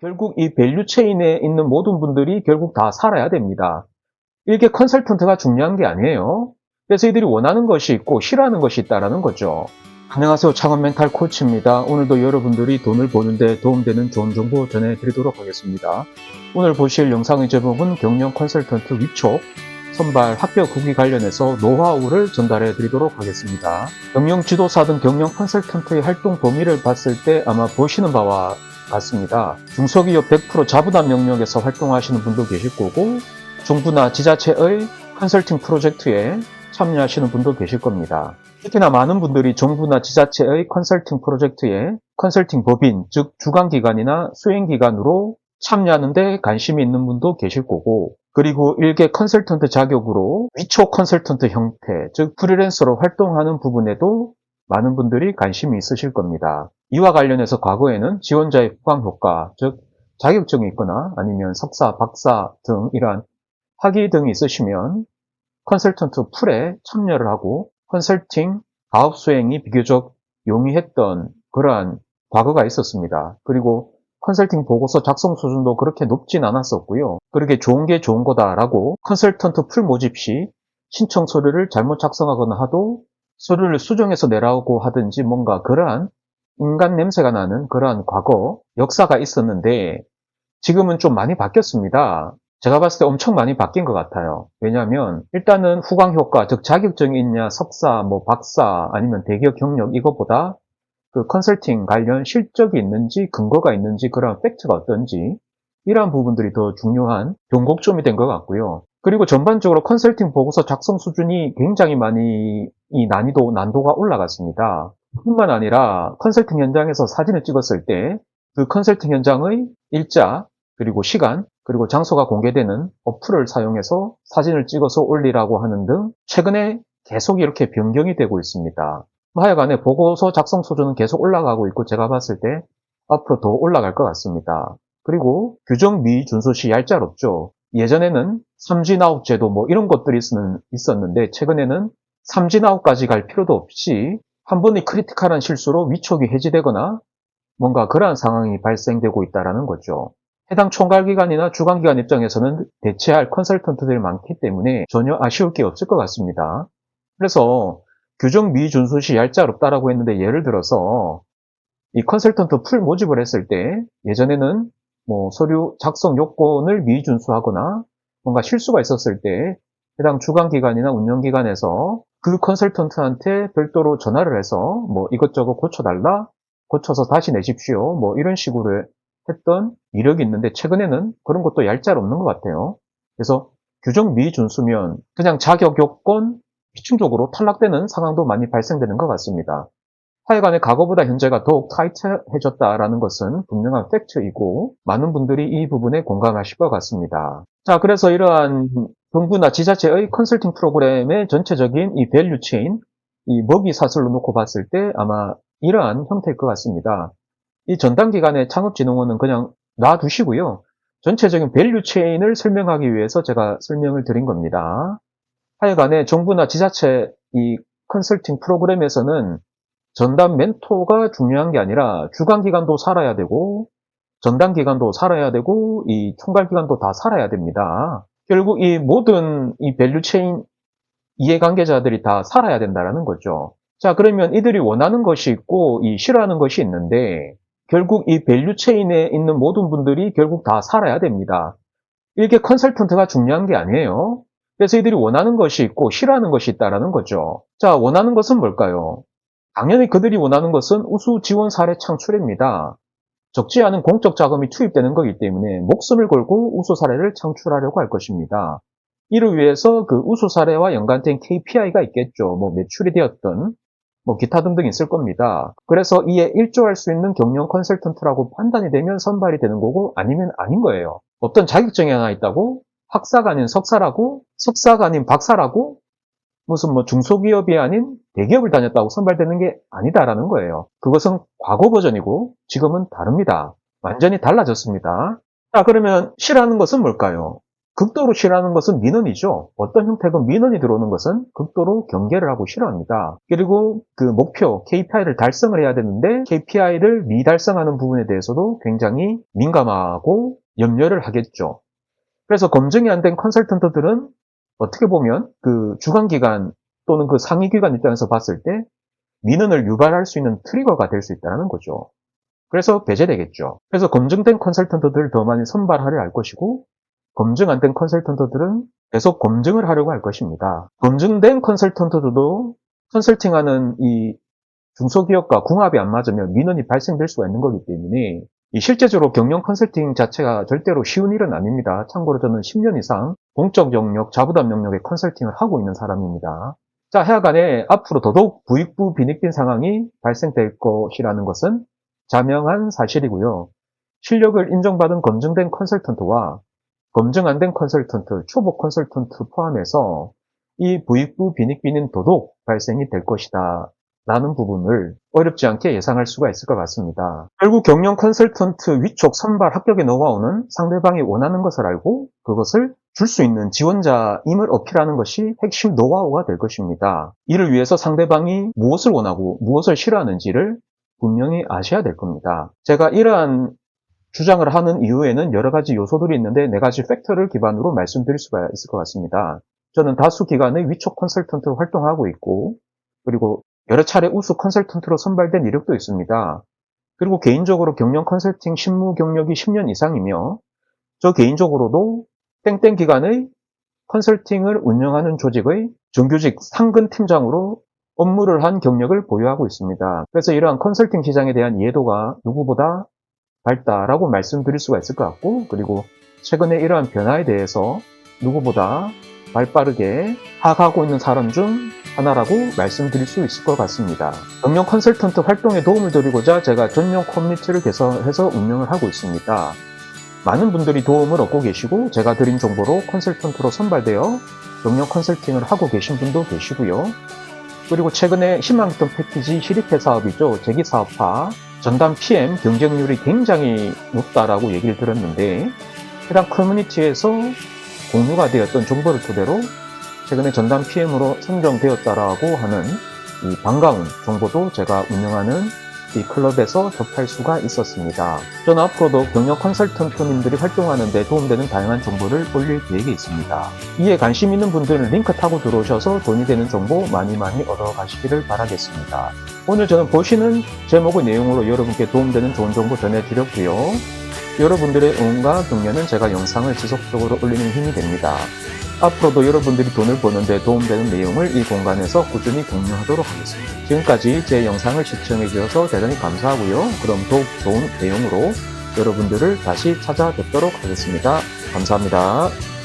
결국 이 밸류 체인에 있는 모든 분들이 결국 다 살아야 됩니다. 이게 컨설턴트가 중요한 게 아니에요. 그래서 이들이 원하는 것이 있고 싫어하는 것이 있다라는 거죠. 안녕하세요. 창원 멘탈 코치입니다. 오늘도 여러분들이 돈을 버는데 도움되는 좋은 정보 전해드리도록 하겠습니다. 오늘 보실 영상의 제목은 경영 컨설턴트 위촉 선발 합격 후기 관련해서 노하우를 전달해 드리도록 하겠습니다. 경영 지도사든 경영 컨설턴트의 활동 범위를 봤을 때 아마 보시는 바와 같습니다. 중소기업 100% 자부담 영역에서 활동하시는 분도 계실 거고 정부나 지자체의 컨설팅 프로젝트에 참여하시는 분도 계실 겁니다. 특히나 많은 분들이 정부나 지자체의 컨설팅 프로젝트에 컨설팅 법인, 즉 주관기관이나 수행기관으로 참여하는데 관심이 있는 분도 계실 거고 그리고 일개 컨설턴트 자격으로 위촉 컨설턴트 형태, 즉 프리랜서로 활동하는 부분에도 많은 분들이 관심이 있으실 겁니다. 이와 관련해서 과거에는 지원자의 후광 효과, 즉 자격증이 있거나 아니면 석사, 박사 등 이러한 학위 등이 있으시면 컨설턴트 풀에 참여를 하고 컨설팅 가업 수행이 비교적 용이했던 그러한 과거가 있었습니다. 그리고 컨설팅 보고서 작성 수준도 그렇게 높진 않았었고요. 그렇게 좋은 게 좋은 거다라고 컨설턴트 풀 모집 시 신청 서류를 잘못 작성하거나 하도 서류를 수정해서 내라고 하든지 뭔가 그러한 인간 냄새가 나는 그러한 과거 역사가 있었는데 지금은 좀 많이 바뀌었습니다. 제가 봤을 때 엄청 많이 바뀐 것 같아요. 왜냐하면 일단은 후광 효과, 즉 자격증이 있냐, 석사, 뭐 박사, 아니면 대기업 경력 이거보다 그 컨설팅 관련 실적이 있는지 근거가 있는지 그런 팩트가 어떤지 이러한 부분들이 더 중요한 변곡점이 된 것 같고요. 그리고 전반적으로 컨설팅 보고서 작성 수준이 굉장히 많이 이 난이도 난도가 올라갔습니다. 뿐만 아니라 컨설팅 현장에서 사진을 찍었을 때 그 컨설팅 현장의 일자 그리고 시간 그리고 장소가 공개되는 어플을 사용해서 사진을 찍어서 올리라고 하는 등 최근에 계속 이렇게 변경이 되고 있습니다. 뭐 하여간에 보고서 작성 수준은 계속 올라가고 있고 제가 봤을 때 앞으로 더 올라갈 것 같습니다. 그리고 규정 미준수 시 얄짤없죠. 예전에는 삼진아웃 제도 뭐 이런 것들이 있었는데 최근에는 삼진아웃까지 갈 필요도 없이 한 번의 크리티컬한 실수로 위촉이 해지되거나 뭔가 그러한 상황이 발생되고 있다는 거죠. 해당 총괄기관이나 주관기관 입장에서는 대체할 컨설턴트들이 많기 때문에 전혀 아쉬울 게 없을 것 같습니다. 그래서 규정 미준수 시 얄짤없다라고 했는데 예를 들어서 이 컨설턴트 풀 모집을 했을 때 예전에는 뭐 서류 작성 요건을 미준수하거나 뭔가 실수가 있었을 때 해당 주관기관이나 운영기관에서 그 컨설턴트한테 별도로 전화를 해서 뭐 이것저것 고쳐달라 고쳐서 다시 내십시오 뭐 이런 식으로 했던 이력이 있는데 최근에는 그런 것도 얄짤 없는 것 같아요 그래서 규정 미준수면 그냥 자격 요건 비충적으로 탈락되는 상황도 많이 발생되는 것 같습니다. 하여간에 과거보다 현재가 더욱 타이트해졌다라는 것은 분명한 팩트이고 많은 분들이 이 부분에 공감하실 것 같습니다. 자, 그래서 이러한 정부나 지자체의 컨설팅 프로그램의 전체적인 이 밸류 체인, 이 먹이 사슬로 놓고 봤을 때 아마 이러한 형태일 것 같습니다. 이 전담 기관의 창업진흥원은 그냥 놔두시고요. 전체적인 밸류 체인을 설명하기 위해서 제가 설명을 드린 겁니다. 하여간에 정부나 지자체 이 컨설팅 프로그램에서는 전담 멘토가 중요한 게 아니라 주관기관도 살아야 되고 전담기관도 살아야 되고 이 총괄기관도 다 살아야 됩니다. 결국 이 모든 이 밸류 체인 이해관계자들이 다 살아야 된다는 거죠. 자 그러면 이들이 원하는 것이 있고 이 싫어하는 것이 있는데 결국 이 밸류 체인에 있는 모든 분들이 결국 다 살아야 됩니다. 이게 컨설턴트가 중요한 게 아니에요. 그래서 이들이 원하는 것이 있고 싫어하는 것이 있다는 거죠. 자, 원하는 것은 뭘까요? 당연히 그들이 원하는 것은 우수 지원 사례 창출입니다. 적지 않은 공적 자금이 투입되는 거기 때문에 목숨을 걸고 우수 사례를 창출하려고 할 것입니다. 이를 위해서 그 우수 사례와 연관된 KPI가 있겠죠. 뭐 매출이 되었던 뭐 기타 등등 있을 겁니다. 그래서 이에 일조할 수 있는 경영 컨설턴트라고 판단이 되면 선발이 되는 거고 아니면 아닌 거예요. 어떤 자격증이 하나 있다고 학사가 아닌 석사라고 석사가 아닌 박사라고 무슨 뭐 중소기업이 아닌 대기업을 다녔다고 선발되는 게 아니다라는 거예요. 그것은 과거 버전이고 지금은 다릅니다. 완전히 달라졌습니다. 자 그러면 싫어하는 것은 뭘까요? 극도로 싫어하는 것은 민원이죠. 어떤 형태건 민원이 들어오는 것은 극도로 경계를 하고 싫어합니다. 그리고 그 목표, KPI를 달성을 해야 되는데 KPI를 미달성하는 부분에 대해서도 굉장히 민감하고 염려를 하겠죠. 그래서 검증이 안 된 컨설턴트들은 어떻게 보면 그 주관기관 또는 그 상위기관 입장에서 봤을 때 민원을 유발할 수 있는 트리거가 될 수 있다는 거죠. 그래서 배제되겠죠. 그래서 검증된 컨설턴트들을 더 많이 선발하려 할 것이고 검증 안 된 컨설턴트들은 계속 검증을 하려고 할 것입니다. 검증된 컨설턴트들도 컨설팅하는 이 중소기업과 궁합이 안 맞으면 민원이 발생될 수가 있는 거기 때문에 이 실제적으로 경영 컨설팅 자체가 절대로 쉬운 일은 아닙니다. 참고로 저는 10년 이상 공적 영역, 자부담 영역의 컨설팅을 하고 있는 사람입니다. 자, 하여간에 앞으로 더더욱 부익부 빈익빈 상황이 발생될 것이라는 것은 자명한 사실이고요. 실력을 인정받은 검증된 컨설턴트와 검증 안 된 컨설턴트, 초보 컨설턴트 포함해서 이 부익부 빈익빈은 더더욱 발생이 될 것이다. 라는 부분을 어렵지 않게 예상할 수가 있을 것 같습니다. 결국 경영 컨설턴트 위촉 선발 합격의 노하우는 상대방이 원하는 것을 알고 그것을 줄 수 있는 지원자임을 어필하는 것이 핵심 노하우가 될 것입니다. 이를 위해서 상대방이 무엇을 원하고 무엇을 싫어하는지를 분명히 아셔야 될 겁니다. 제가 이러한 주장을 하는 이유에는 여러 가지 요소들이 있는데 네 가지 팩터를 기반으로 말씀드릴 수가 있을 것 같습니다. 저는 다수 기관의 위촉 컨설턴트로 활동하고 있고 그리고 여러 차례 우수 컨설턴트로 선발된 이력도 있습니다. 그리고 개인적으로 경영 컨설팅 실무 경력이 10년 이상이며 저 개인적으로도 땡땡 기관의 컨설팅을 운영하는 조직의 정규직 상근 팀장으로 업무를 한 경력을 보유하고 있습니다. 그래서 이러한 컨설팅 시장에 대한 이해도가 누구보다 밝다라고 말씀드릴 수가 있을 것 같고 그리고 최근에 이러한 변화에 대해서 누구보다 발 빠르게 파악하고 있는 사람 중 하나라고 말씀드릴 수 있을 것 같습니다. 경영 컨설턴트 활동에 도움을 드리고자 제가 전용 커뮤니티를 개설해서 운영을 하고 있습니다. 많은 분들이 도움을 얻고 계시고 제가 드린 정보로 컨설턴트로 선발되어 경영 컨설팅을 하고 계신 분도 계시고요. 그리고 최근에 희망했던 패키지 실입회 사업이죠. 재기사업화 전담 PM 경쟁률이 굉장히 높다라고 얘기를 들었는데 해당 커뮤니티에서 공유가 되었던 정보를 토대로 최근에 전담 PM으로 선정되었다라고 하는 이 반가운 정보도 제가 운영하는 이 클럽에서 접할 수가 있었습니다. 저는 앞으로도 경력 컨설턴트님들이 활동하는 데 도움되는 다양한 정보를 올릴 계획이 있습니다. 이에 관심 있는 분들은 링크 타고 들어오셔서 돈이 되는 정보 많이 많이 얻어가시기를 바라겠습니다. 오늘 저는 보시는 제목의 내용으로 여러분께 도움되는 좋은 정보 전해드렸고요. 여러분들의 응원과 격려는 제가 영상을 지속적으로 올리는 힘이 됩니다. 앞으로도 여러분들이 돈을 버는데 도움되는 내용을 이 공간에서 꾸준히 공유하도록 하겠습니다. 지금까지 제 영상을 시청해주셔서 대단히 감사하고요. 그럼 더욱 좋은 내용으로 여러분들을 다시 찾아뵙도록 하겠습니다. 감사합니다.